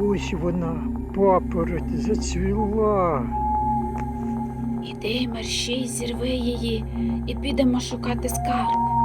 Ось вона, папороть, зацвіла. Іди, мерщій, зірви її і підемо шукати скарб.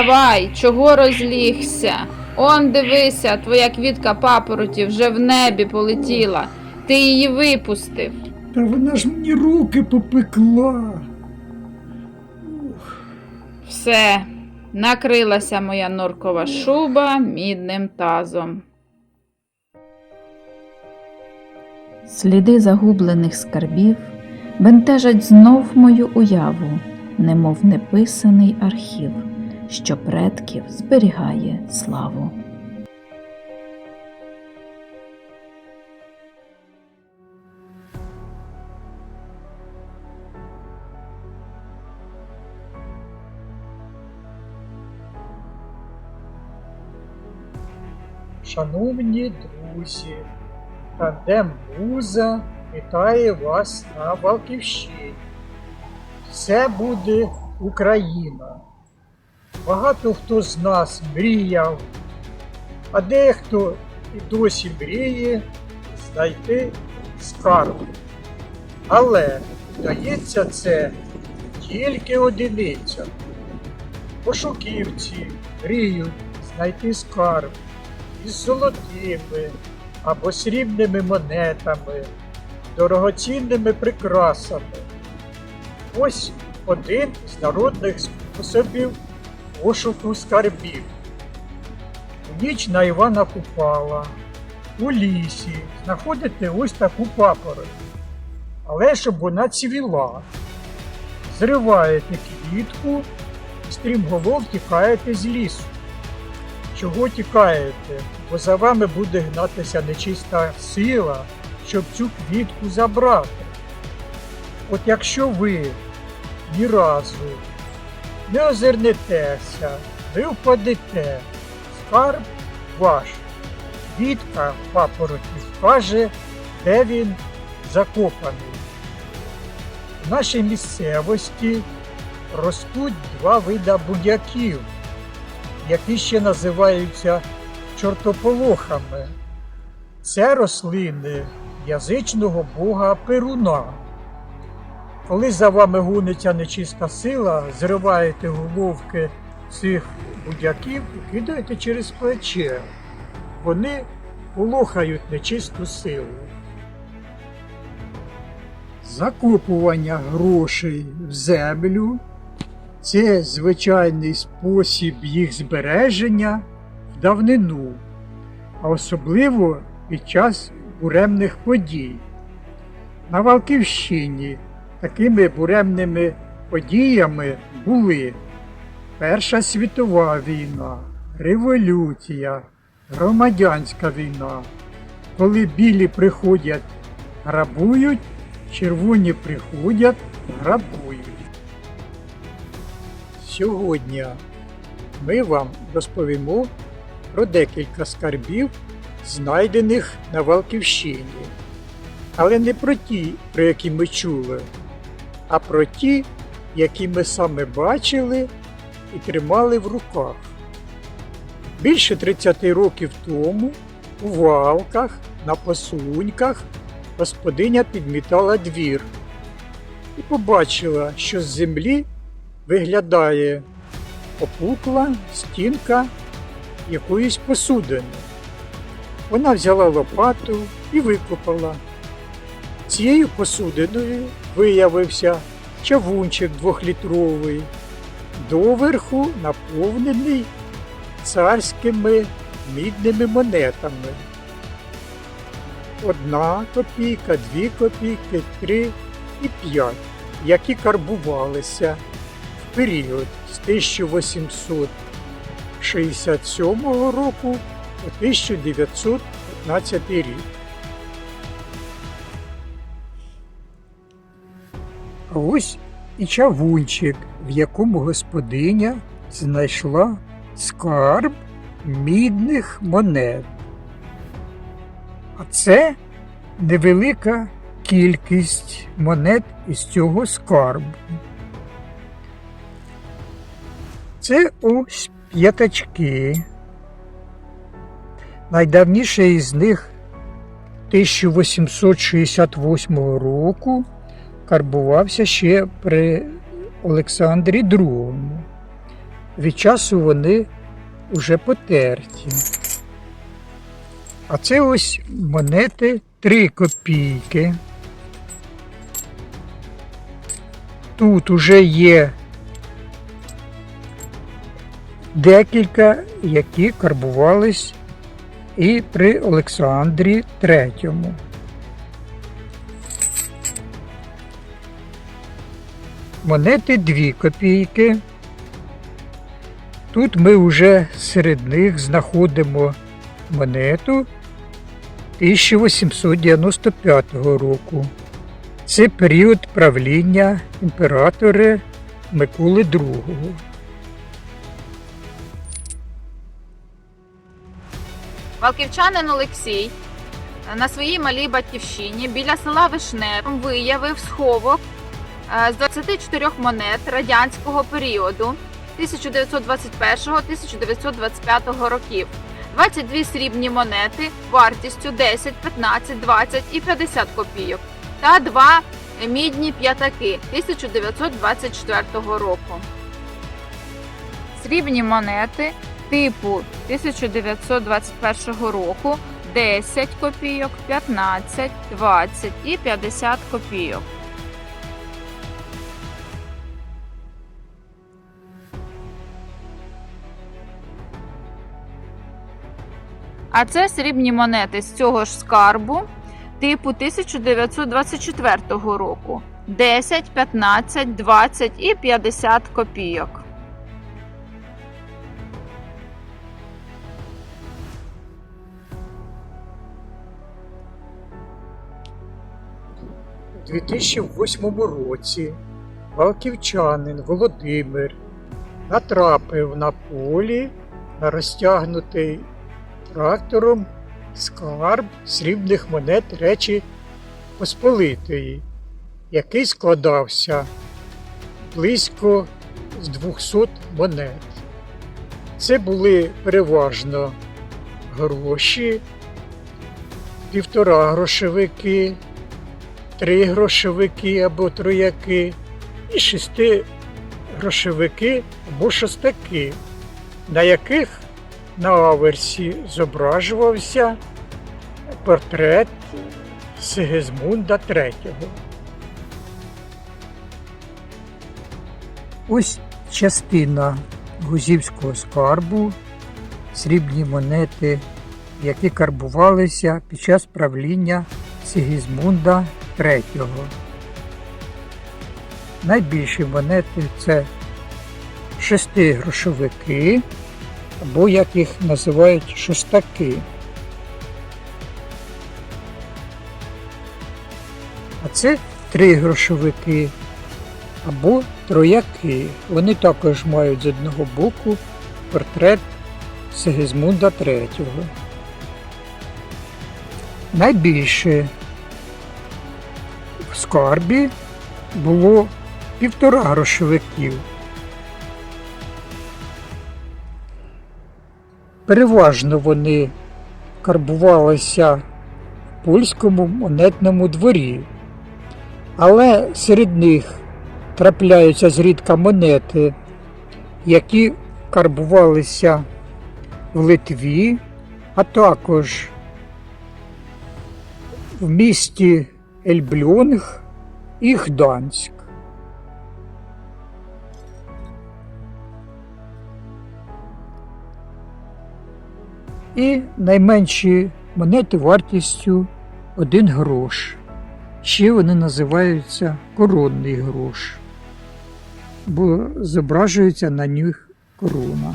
Вставай, чого розлігся? Он дивися, твоя квітка папороті вже в небі полетіла. Ти її випустив. Та вона ж мені руки попекла. Все, накрилася моя норкова шуба мідним тазом. Сліди загублених скарбів бентежать знов мою уяву, немов неписаний архів, що предків зберігає славу. Шановні друзі, тандем Муза вітає вас на Валківщині. Все буде Україна. Багато хто з нас мріяв, а дехто і досі мріє знайти скарб. Але вдається це тільки одиницям. Пошуківці мріють знайти скарб із золотими або срібними монетами, дорогоцінними прикрасами. Ось один з народних способів пошуку скарбів. У ніч на Івана Купала у лісі знаходите ось таку папороть. Але щоб вона цвіла. Зриваєте квітку і стрімголов тікаєте з лісу. Чого тікаєте? Бо за вами буде гнатися нечиста сила, щоб цю квітку забрати. От якщо ви ні разу не озирнетеся, ви впадете, скарб ваш. Квітка папороті вкаже, де він закопаний. В нашій місцевості ростуть два вида будяків які ще називаються чортополохами. Це рослини язичного бога Перуна. Коли за вами гониться нечиста сила, зриваєте головки цих будяків і кидаєте через плече. Вони полохають нечисту силу. Закопування грошей в землю це звичайний спосіб їх збереження в давнину, а особливо під час буремних подій. На Валківщині такими буремними подіями були Перша світова війна, революція, громадянська війна, коли білі приходять, грабують, червоні приходять, грабують. Сьогодні ми вам розповімо про декілька скарбів, знайдених на Валківщині. Але не про ті, про які ми чули, а про ті, які ми саме бачили і тримали в руках. Більше 30 років тому у валках на посуньках господиня підмітала двір і побачила, що з землі виглядає опукла стінка якоїсь посудини. Вона взяла лопату і викопала. Цією посудиною виявився чавунчик двохлітровий, доверху наповнений царськими мідними монетами. Одна копійка, дві копійки, три і п'ять, які карбувалися в період з 1867 року по 1915 рік. Ось і чавунчик, в якому господиня знайшла скарб мідних монет. А це невелика кількість монет із цього скарбу. Це ось п'ятачки. Найдавніший із них 1868 року карбувався ще при Олександрі II. Від часу вони вже потерті. А це ось монети 3 копійки. Тут уже є декілька, які карбувались і при Олександрі III. Монети 2 копійки. Тут ми вже серед них знаходимо монету 1895 року. Це період правління імператора Миколи II. Валківчанин Олексій на своїй малій батьківщині біля села Вишне виявив сховок з 24 монет радянського періоду 1921-1925 років. 22 срібні монети вартістю 10, 15, 20 і 50 копійок та два мідні п'ятаки 1924 року. Срібні монети типу 1921 року 10 копійок, 15, 20 і 50 копійок. А це срібні монети з цього ж скарбу типу 1924 року 10, 15, 20 і 50 копійок. У 2008 році валківчанин Володимир натрапив на полі на розтягнутий трактором скарб срібних монет Речі Посполитої, який складався близько з 200 монет. Це були переважно гроші, півтора грошовики, три грошовики або трояки і шести грошовики або шостаки, на яких на аверсі зображувався портрет Сигизмунда III. Ось частина гузівського скарбу, срібні монети, які карбувалися під час правління Сигізмунда III. Найбільші монети це шестигрошовики, або як їх називають шостаки. А це три грошовики або трояки. Вони також мають з одного боку портрет Сигизмунда III. Найбільше в скарбі було півтора грошовиків. Переважно вони карбувалися в польському монетному дворі. Але серед них трапляються зрідка монети, які карбувалися в Литві, а також в місті Ельблюнг і Гданськ. І найменші монети вартістю 1 грош. Ще вони називаються коронний грош, бо зображується на них корона.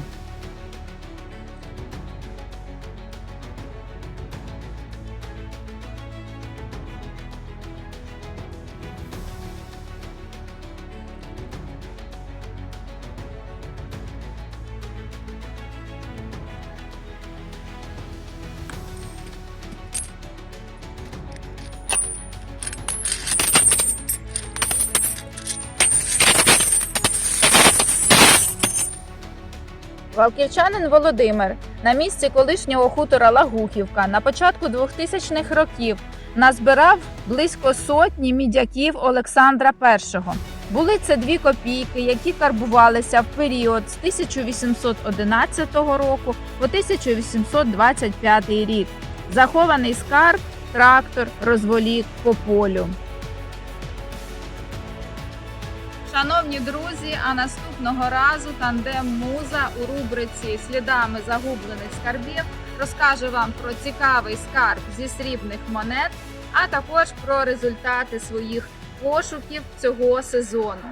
Валківчанин Володимир на місці колишнього хутора Лагухівка на початку 2000-х років назбирав близько сотні мідяків Олександра І. Були це дві копійки, які карбувалися в період з 1811 року по 1825 рік. Захований скарб, трактор, розволік по полю. Шановні друзі, а наступного разу тандем Муза у рубриці Слідами загублених скарбів розкаже вам про цікавий скарб зі срібних монет, а також про результати своїх пошуків цього сезону.